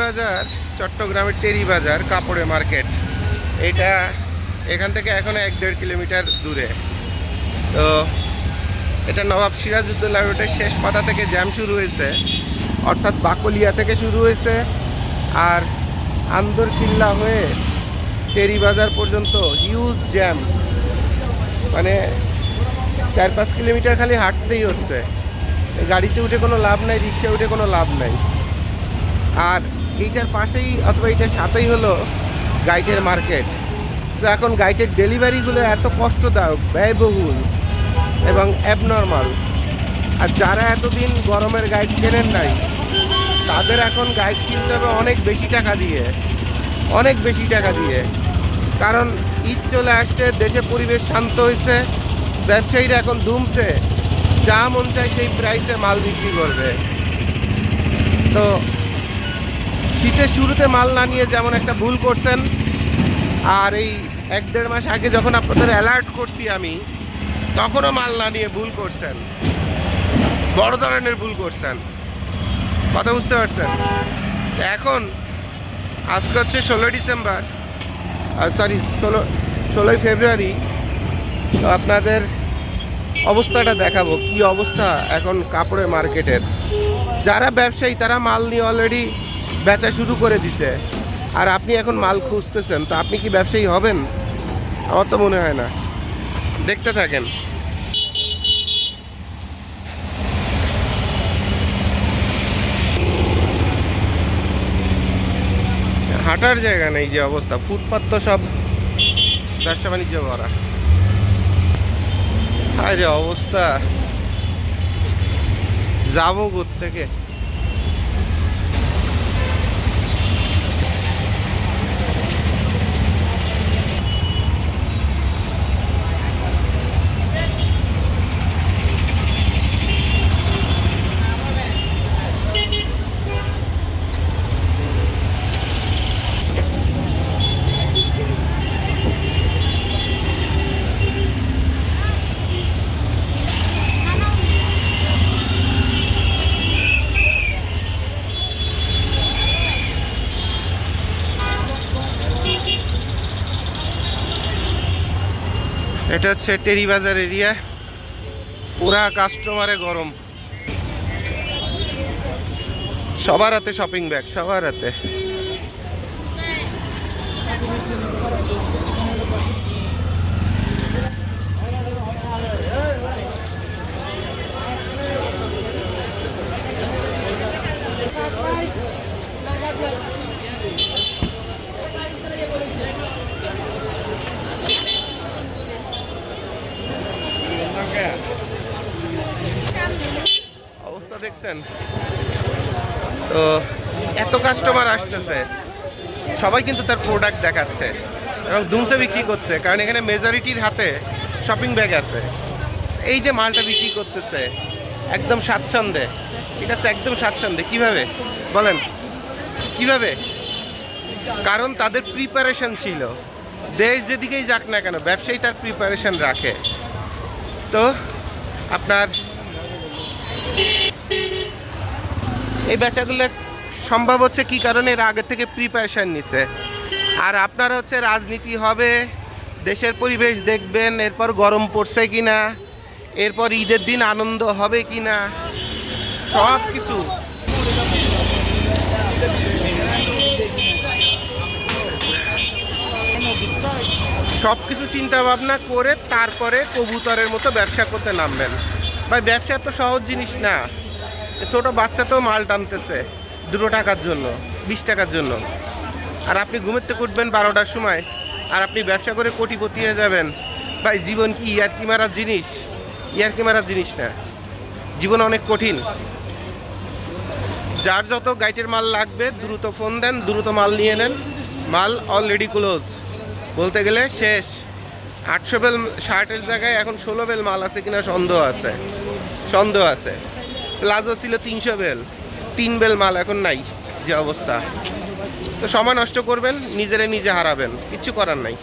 বাজার চট্টগ্রামের টেরি বাজার কাপড়ে মার্কেট। এটা এখান থেকে এখনও এক দেড় কিলোমিটার দূরে। তো এটা নবাব সিরাজউদ্দৌলা রোডের শেষ পাতা থেকে জ্যাম শুরু হয়েছে। অর্থাৎ বাকলিয়া থেকে শুরু হয়েছে। আর আন্দরকিল্লা হয়ে টেরি বাজার পর্যন্ত হিউজ জ্যাম মানে চার পাঁচ কিলোমিটার খালি হাঁটতেই হচ্ছে। গাড়িতে উঠে কোনো লাভ নাই রিক্সা উঠে কোনো লাভ নাই। আর এইটার পাশেই অথবা এইটার সাথেই হলো গাইডের মার্কেট। তো এখন গাইডের ডেলিভারিগুলো এত কষ্টদায়ক, ব্যয়বহুল এবং অ্যাবনর্মাল আর যারা এতদিন গরমের গাইড কেনেন নাই, তাদের এখন গাইড কিনতে হবে অনেক বেশি টাকা দিয়ে। অনেক বেশি টাকা দিয়ে। কারণ ঈদ চলে আসছে, দেশে পরিবেশ শান্ত হয়েছে ব্যবসায়ীরা এখন দুমছে যা মন চায় সেই প্রাইসে মাল বিক্রি করবে। তো শীতের শুরুতে মাল না নিয়ে যেমন একটা ভুল করছেন, আর এই এক দেড় মাস আগে যখন আপনাদের অ্যালার্ট করছি আমি, তখনও মাল না নিয়ে ভুল করছেন। বড় ধরনের ভুল করছেন। কথা বুঝতে পারছেন? এখন, আজকে হচ্ছে ষোলোই ডিসেম্বর সরি ষোলো, ষোলোই ফেব্রুয়ারি, তো আপনাদের অবস্থাটা দেখাবো। কি অবস্থা এখন কাপড়ের মার্কেটের যারা ব্যবসায়ী, তারা মাল নিয়ে অলরেডি বেচা শুরু করে দিছে। আর আপনি এখন মাল খুঁজতেছেন, তো আপনি কি ব্যবসায়ী হবেন? আমার তো মনে হয় না। দেখতে থাকেন। হাঁটার জায়গা নেই যে অবস্থা, ফুটপাত তো সব ব্যবসা বাণিজ্য করা আরে অবস্থা। যাব থেকে এটা হচ্ছে টেরিবাজার এরিয়া। পুরা কাস্টমারে গরম। সবার হাতে শপিং ব্যাগ সবার হাতে। দেখছেন। তো এত কাস্টমার আসতেছে। সবাই কিন্তু তার প্রোডাক্ট দেখাচ্ছে এবং দুমসে বিক্রি করছে, কারণ এখানে মেজরিটির হাতে শপিং ব্যাগ আছে। এই যে মালটা বিক্রি করতেছে, একদম স্বাচ্ছন্দ্যে। এটা হচ্ছে একদম স্বাচ্ছন্দ্যে। কীভাবে? বলেন। কীভাবে? কারণ তাদের প্রিপারেশন ছিল। দেশ যেদিকেই যাক না কেন, ব্যবসায়ী তার প্রিপারেশন রাখে। তো আপনার এই বেচাগুলো সম্ভব হচ্ছে কি কারণে এর আগে থেকে প্রিপারেশান নিছে। আর আপনার হচ্ছে রাজনীতি হবে, দেশের পরিবেশ দেখবেন, এরপর গরম পড়ছে কি না এরপর ঈদের দিন আনন্দ হবে কি না সব কিছু। সব কিছু চিন্তা ভাবনা করে তারপরে কবুতরের মতো ব্যবসা করতে নামবেন। ভাই, ব্যবসা তো সহজ জিনিস না। ছোট বাচ্চা তো মাল টানতেছে দুটো টাকার জন্য, বিশ টাকার জন্য। আর আপনি ঘুমেতে উঠবেন বারোটার সময়, আর আপনি ব্যবসা করে কোটিপতি হয়ে যাবেন। ভাই, জীবন কি ইয়ারকি মারার জিনিস? ইয়ারকি মারার জিনিস না? জীবন অনেক কঠিন। যার যত গাইটের মাল লাগবে, দ্রুত ফোন দেন, দ্রুত মাল নিয়ে নেন। মাল অলরেডি ক্লোজ বলতে গেলে শেষ। আটশো বেল শার্টের জায়গায় এখন ষোলো বেল মাল আছে কিনা সন্দেহ আছে। সন্দেহ আছে। প্লাজো ছিল তিনশো বেল। তিন বেল মাল এখন নাই, যে অবস্থা। তো সময় নষ্ট করবেন, নিজেরে নিজে হারাবেন, কিচ্ছু করার নাই।